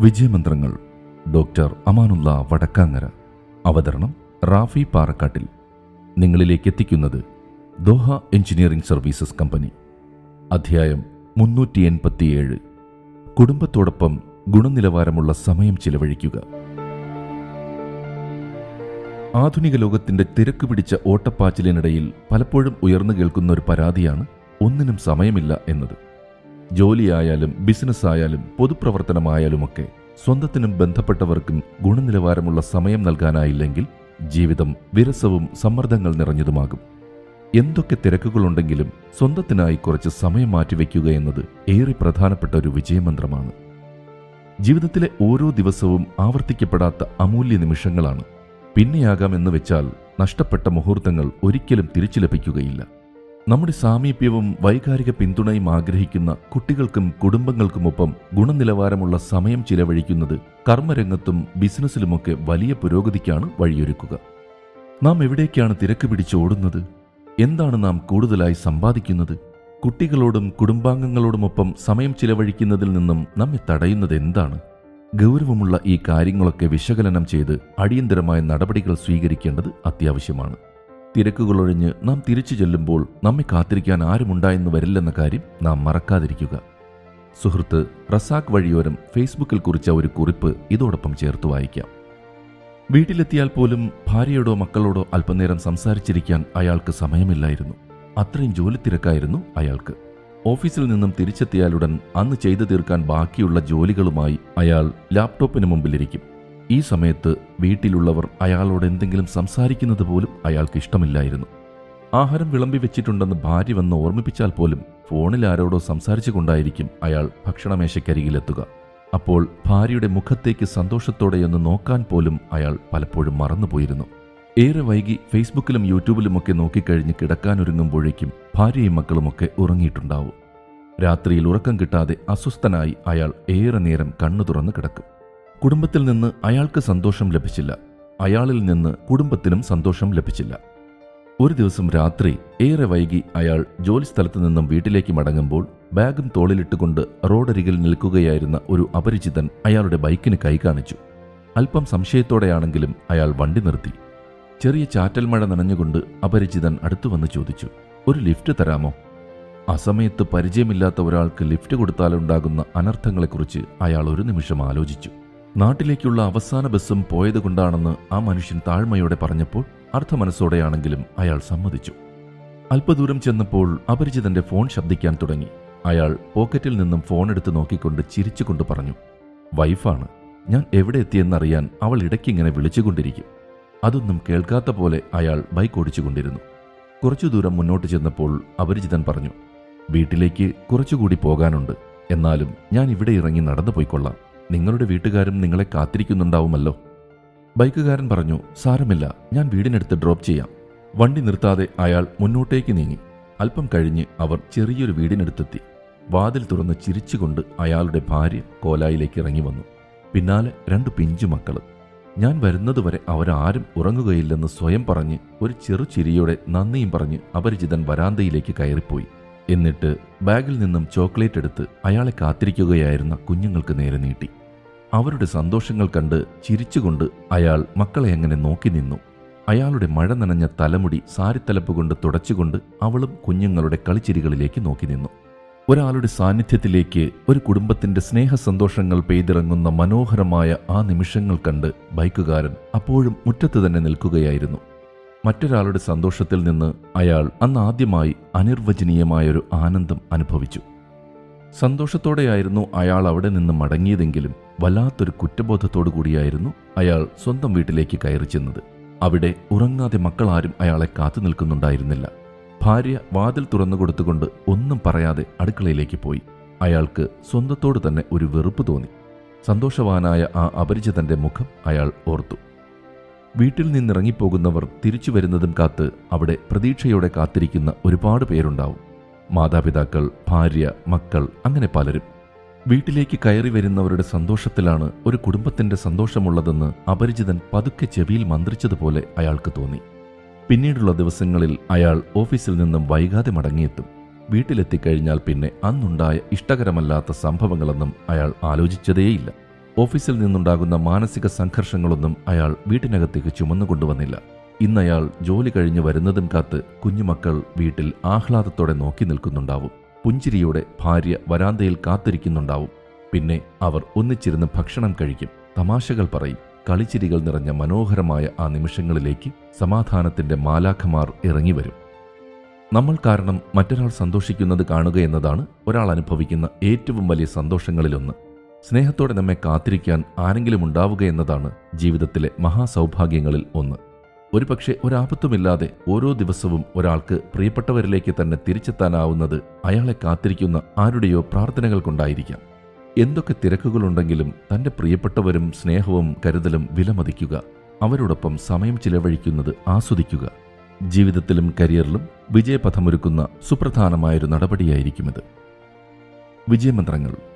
വിജയമന്ത്രങ്ങൾ doctor Amanullah Vadakkangara. അവതരണം റാഫി പാറക്കാട്ടിൽ. നിങ്ങളിലേക്ക് എത്തിക്കുന്നത് ദോഹ എഞ്ചിനീയറിംഗ് സർവീസസ് കമ്പനി. അധ്യായം മുന്നൂറ്റി എൺപത്തിയേഴ് കുടുംബത്തോടൊപ്പം ഗുണനിലവാരമുള്ള സമയം ചിലവഴിക്കുക. ആധുനിക ലോകത്തിന്റെ തിരക്ക് പിടിച്ച ഓട്ടപ്പാച്ചിലിനിടയിൽ പലപ്പോഴും ഉയർന്നു കേൾക്കുന്ന ഒരു പരാതിയാണ് ഒന്നിനും സമയമില്ല എന്നത്. ജോലിയായാലും ബിസിനസ് ആയാലും പൊതുപ്രവർത്തനമായാലുമൊക്കെ സ്വന്തത്തിനും ബന്ധപ്പെട്ടവർക്കും ഗുണനിലവാരമുള്ള സമയം നൽകാനായില്ലെങ്കിൽ ജീവിതം വിരസവും സമ്മർദ്ദങ്ങൾ നിറഞ്ഞതുമാകും. എന്തൊക്കെ തിരക്കുകളുണ്ടെങ്കിലും സ്വന്തത്തിനായി കുറച്ച് സമയം മാറ്റിവെക്കുക എന്നത് ഏറെ പ്രധാനപ്പെട്ട ഒരു വിജയമന്ത്രമാണ്. ജീവിതത്തിലെ ഓരോ ദിവസവും ആവർത്തിക്കപ്പെടാത്ത അമൂല്യ നിമിഷങ്ങളാണ്. പിന്നെയാകാം എന്ന് വെച്ചാൽ നഷ്ടപ്പെട്ട മുഹൂർത്തങ്ങൾ ഒരിക്കലും തിരിച്ചു ലഭിക്കുകയില്ല. നമ്മുടെ സാമീപ്യവും വൈകാരിക പിന്തുണയും ആഗ്രഹിക്കുന്ന കുട്ടികൾക്കും കുടുംബങ്ങൾക്കുമൊപ്പം ഗുണനിലവാരമുള്ള സമയം ചിലവഴിക്കുന്നത് കർമ്മരംഗത്തും ബിസിനസ്സിലുമൊക്കെ വലിയ പുരോഗതിക്കാണ് വഴിയൊരുക്കുക. നാം എവിടേക്കാണ് തിരക്ക് പിടിച്ചോടുന്നത് എന്താണ് നാം കൂടുതലായി സമ്പാദിക്കുന്നത്? കുട്ടികളോടും കുടുംബാംഗങ്ങളോടുമൊപ്പം സമയം ചിലവഴിക്കുന്നതിൽ നിന്നും നമ്മെ തടയുന്നത് എന്താണ്? ഗൗരവമുള്ള ഈ കാര്യങ്ങളൊക്കെ വിശകലനം ചെയ്ത് അടിയന്തരമായ നടപടികൾ സ്വീകരിക്കേണ്ടത് അത്യാവശ്യമാണ്. തിരക്കുകളൊഴിഞ്ഞ് നാം തിരിച്ചു ചെല്ലുമ്പോൾ നമ്മെ കാത്തിരിക്കാൻ ആരുമുണ്ടായെന്ന് വരില്ലെന്ന കാര്യം നാം മറക്കാതിരിക്കുക. സുഹൃത്ത് റസാഖ് വഴിയോരം ഫേസ്ബുക്കിൽ കുറിച്ച ഒരു കുറിപ്പ് ഇതോടൊപ്പം ചേർത്ത് വായിക്കാം. വീട്ടിലെത്തിയാൽ പോലും ഭാര്യയോടോ മക്കളോടോ അല്പനേരം സംസാരിച്ചിരിക്കാൻ അയാൾക്ക് സമയമില്ലായിരുന്നു. അത്രയും ജോലി തിരക്കായിരുന്നു അയാൾക്ക്. ഓഫീസിൽ നിന്നും തിരിച്ചെത്തിയാലുടൻ അന്ന് ചെയ്തു തീർക്കാൻ ബാക്കിയുള്ള ജോലികളുമായി അയാൾ ലാപ്ടോപ്പിന് മുമ്പിലിരിക്കും. ഈ സമയത്ത് വീട്ടിലുള്ളവർ അയാളോട് എന്തെങ്കിലും സംസാരിക്കുന്നത് പോലും അയാൾക്ക് ഇഷ്ടമില്ലായിരുന്നു. ആഹാരം വിളമ്പി വെച്ചിട്ടുണ്ടെന്ന് ഭാര്യ വന്ന് ഓർമ്മിപ്പിച്ചാൽ പോലും ഫോണിൽ ആരോടോ സംസാരിച്ചു കൊണ്ടായിരിക്കും അയാൾ ഭക്ഷണമേശക്കരികിലെത്തുക. അപ്പോൾ ഭാര്യയുടെ മുഖത്തേക്ക് സന്തോഷത്തോടെയൊന്ന് നോക്കാൻ പോലും അയാൾ പലപ്പോഴും മറന്നുപോയിരുന്നു. ഏറെ വൈകി ഫേസ്ബുക്കിലും യൂട്യൂബിലുമൊക്കെ നോക്കിക്കഴിഞ്ഞ് കിടക്കാനൊരുങ്ങുമ്പോഴേക്കും ഭാര്യയും മക്കളുമൊക്കെ ഉറങ്ങിയിട്ടുണ്ടാവും. രാത്രിയിൽ ഉറക്കം കിട്ടാതെ അസ്വസ്ഥനായി അയാൾ ഏറെ നേരം കണ്ണു തുറന്ന് കിടക്കും. കുടുംബത്തിൽ നിന്ന് അയാൾക്ക് സന്തോഷം ലഭിച്ചില്ല. അയാളിൽ നിന്ന് കുടുംബത്തിനും സന്തോഷം ലഭിച്ചില്ല. ഒരു ദിവസം രാത്രി ഏറെ വൈകി അയാൾ ജോലിസ്ഥലത്ത് നിന്നും വീട്ടിലേക്ക് മടങ്ങുമ്പോൾ ബാഗും തോളിലിട്ടുകൊണ്ട് റോഡരികിൽ നിൽക്കുകയായിരുന്ന ഒരു അപരിചിതൻ അയാളുടെ ബൈക്കിന് കൈ കാണിച്ചു. അല്പം സംശയത്തോടെയാണെങ്കിലും അയാൾ വണ്ടി നിർത്തി. ചെറിയ ചാറ്റൽ മഴ നനഞ്ഞുകൊണ്ട് അപരിചിതൻ അടുത്തു വന്ന് ചോദിച്ചു ഒരു ലിഫ്റ്റ് തരാമോ? അസമയത്ത് പരിചയമില്ലാത്ത ഒരാൾക്ക് ലിഫ്റ്റ് കൊടുത്താലുണ്ടാകുന്ന അനർത്ഥങ്ങളെക്കുറിച്ച് അയാൾ ഒരു നിമിഷം ആലോചിച്ചു. നാട്ടിലേക്കുള്ള അവസാന ബസ്സും പോയതുകൊണ്ടാണെന്ന് ആ മനുഷ്യൻ താഴ്മയോടെ പറഞ്ഞപ്പോൾ അർത്ഥമനസ്സോടെയാണെങ്കിലും അയാൾ സമ്മതിച്ചു. അല്പദൂരം ചെന്നപ്പോൾ അപരിചിതന്റെ ഫോൺ ശബ്ദിക്കാൻ തുടങ്ങി. അയാൾ പോക്കറ്റിൽ നിന്നും ഫോൺ എടുത്ത് നോക്കിക്കൊണ്ട് ചിരിച്ചുകൊണ്ട് പറഞ്ഞു വൈഫാണ്. ഞാൻ എവിടെ എത്തിയെന്നറിയാൻ അവൾ ഇടയ്ക്കിങ്ങനെ വിളിച്ചുകൊണ്ടിരിക്കും. അതൊന്നും കേൾക്കാത്ത പോലെ അയാൾ ബൈക്ക് ഓടിച്ചുകൊണ്ടിരുന്നു. കുറച്ചു ദൂരം മുന്നോട്ട് ചെന്നപ്പോൾ അപരിചിതൻ പറഞ്ഞു വീട്ടിലേക്ക് കുറച്ചുകൂടി പോകാനുണ്ട്. എന്നാലും ഞാൻ ഇവിടെ ഇറങ്ങി നടന്നു പോയിക്കൊള്ളാം നിങ്ങളുടെ വീട്ടുകാരും നിങ്ങളെ കാത്തിരിക്കുന്നുണ്ടാവുമല്ലോ. ബൈക്കുകാരൻ പറഞ്ഞു സാരമില്ല ഞാൻ വീടിനടുത്ത് ഡ്രോപ്പ് ചെയ്യാം. വണ്ടി നിർത്താതെ അയാൾ മുന്നോട്ടേക്ക് നീങ്ങി. അല്പം കഴിഞ്ഞ് അവർ ചെറിയൊരു വീടിനടുത്തെത്തി. വാതിൽ തുറന്ന് ചിരിച്ചുകൊണ്ട് അയാളുടെ ഭാര്യ കോലായിലേക്ക് ഇറങ്ങി വന്നു. പിന്നാലെ രണ്ട് പിഞ്ചു മക്കൾ ഞാൻ വരുന്നതുവരെ അവരാരും ഉറങ്ങുകയില്ലെന്ന് സ്വയം പറഞ്ഞ് ഒരു ചെറു ചിരിയോടെ നന്ദിയും പറഞ്ഞ് അപരിചിതൻ വരാന്തയിലേക്ക് കയറിപ്പോയി. എന്നിട്ട് ബാഗിൽ നിന്നും ചോക്ലേറ്റ് എടുത്ത് അയാളെ കാത്തിരിക്കുകയായിരുന്ന കുഞ്ഞുങ്ങൾക്ക് നേരെ നീട്ടി. അവരുടെ സന്തോഷങ്ങൾ കണ്ട് ചിരിച്ചുകൊണ്ട് അയാൾ മക്കളെ അങ്ങനെ നോക്കി നിന്നു. അയാളുടെ മഴ നനഞ്ഞ തലമുടി സാരിത്തലപ്പ് കൊണ്ട് തുടച്ചുകൊണ്ട് അവളും കുഞ്ഞുങ്ങളുടെ കളിച്ചിരികളിലേക്ക് നോക്കി നിന്നു. ഒരാളുടെ സാന്നിധ്യത്തിലേക്ക് ഒരു കുടുംബത്തിന്റെ സ്നേഹസന്തോഷങ്ങൾ പെയ്തിറങ്ങുന്ന മനോഹരമായ ആ നിമിഷങ്ങൾ കണ്ട് ബൈക്കുകാരൻ അപ്പോഴും മുറ്റത്ത് തന്നെ നിൽക്കുകയായിരുന്നു. മറ്റൊരാളുടെ സന്തോഷത്തിൽ നിന്ന് അയാൾ അന്ന് ആദ്യമായി അനിർവചനീയമായൊരു ആനന്ദം അനുഭവിച്ചു. സന്തോഷത്തോടെയായിരുന്നു അയാൾ അവിടെ നിന്ന് മടങ്ങിയതെങ്കിലും വല്ലാത്തൊരു കുറ്റബോധത്തോടു കൂടിയായിരുന്നു അയാൾ സ്വന്തം വീട്ടിലേക്ക് കയറി ചെന്നത്. അവിടെ ഉറങ്ങാതെ മക്കളാരും അയാളെ കാത്തു നിൽക്കുന്നുണ്ടായിരുന്നില്ല. ഭാര്യ വാതിൽ തുറന്നു കൊടുത്തുകൊണ്ട് ഒന്നും പറയാതെ അടുക്കളയിലേക്ക് പോയി. അയാൾക്ക് സ്വന്തത്തോട് തന്നെ ഒരു വെറുപ്പ് തോന്നി. സന്തോഷവാനായ ആ അപരിചിതന്റെ മുഖം അയാൾ ഓർത്തു. വീട്ടിൽ നിന്നിറങ്ങിപ്പോകുന്നവർ തിരിച്ചു വരുന്നതും കാത്ത് അവിടെ പ്രതീക്ഷയോടെ കാത്തിരിക്കുന്ന ഒരുപാട് പേരുണ്ടാവും. മാതാപിതാക്കൾ ഭാര്യ മക്കൾ അങ്ങനെ പലരും. വീട്ടിലേക്ക് കയറി വരുന്നവരുടെ സന്തോഷത്തിലാണ് ഒരു കുടുംബത്തിന്റെ സന്തോഷമുള്ളതെന്ന് അപരിചിതൻ പതുക്കെ ചെവിയിൽ മന്ത്രിച്ചതുപോലെ അയാൾക്ക് തോന്നി. പിന്നീടുള്ള ദിവസങ്ങളിൽ അയാൾ ഓഫീസിൽ നിന്നും വൈകാതെ മടങ്ങിയെത്തും. വീട്ടിലെത്തിക്കഴിഞ്ഞാൽ പിന്നെ അന്നുണ്ടായ ഇഷ്ടകരമല്ലാത്ത സംഭവങ്ങളൊന്നും അയാൾ ആലോചിച്ചതേയില്ല. ഓഫീസിൽ നിന്നുണ്ടാകുന്ന മാനസിക സംഘർഷങ്ങളൊന്നും അയാൾ വീട്ടിനകത്തേക്ക് ചുമന്നുകൊണ്ടുവന്നില്ല. ഇന്നയാൾ ജോലി കഴിഞ്ഞ് വരുന്നതും കാത്ത് കുഞ്ഞുമക്കൾ വീട്ടിൽ ആഹ്ലാദത്തോടെ നോക്കി നിൽക്കുന്നുണ്ടാവും. പുഞ്ചിരിയോടെ ഭാര്യ വരാന്തയിൽ കാത്തിരിക്കുന്നുണ്ടാവും. പിന്നെ അവർ ഒന്നിച്ചിരുന്ന് ഭക്ഷണം കഴിക്കും. തമാശകൾ പറയും. കളിച്ചിരികൾ നിറഞ്ഞ മനോഹരമായ ആ നിമിഷങ്ങളിലേക്ക് സമാധാനത്തിന്റെ മാലാഖമാർ ഇറങ്ങിവരും നമ്മൾ കാരണം മറ്റൊരാൾ സന്തോഷിക്കുന്നത് കാണുക എന്നതാണ് ഒരാൾ അനുഭവിക്കുന്ന ഏറ്റവും വലിയ സന്തോഷങ്ങളിലൊന്ന്. സ്നേഹത്തോടെ നമ്മെ കാത്തിരിക്കാൻ ആരെങ്കിലും ഉണ്ടാവുക എന്നതാണ് ജീവിതത്തിലെ മഹാസൗഭാഗ്യങ്ങളിൽ ഒന്ന്. ഒരുപക്ഷെ ഒരാപത്തുമില്ലാതെ ഓരോ ദിവസവും ഒരാൾക്ക് പ്രിയപ്പെട്ടവരിലേക്ക് തന്നെ തിരിച്ചെത്താനാവുന്നത് അയാളെ കാത്തിരിക്കുന്ന ആരുടെയോ പ്രാർത്ഥനകൾ കൊണ്ടായിരിക്കാം. എന്തൊക്കെ തിരക്കുകളുണ്ടെങ്കിലും തന്റെ പ്രിയപ്പെട്ടവരും സ്നേഹവും കരുതലും വിലമതിക്കുക. അവരോടൊപ്പം സമയം ചിലവഴിക്കുന്നത് ആസ്വദിക്കുക. ജീവിതത്തിലും കരിയറിലും വിജയപഥമൊരുക്കുന്ന സുപ്രധാനമായൊരു നടപടിയായിരിക്കുമിത് വിജയമന്ത്രങ്ങൾ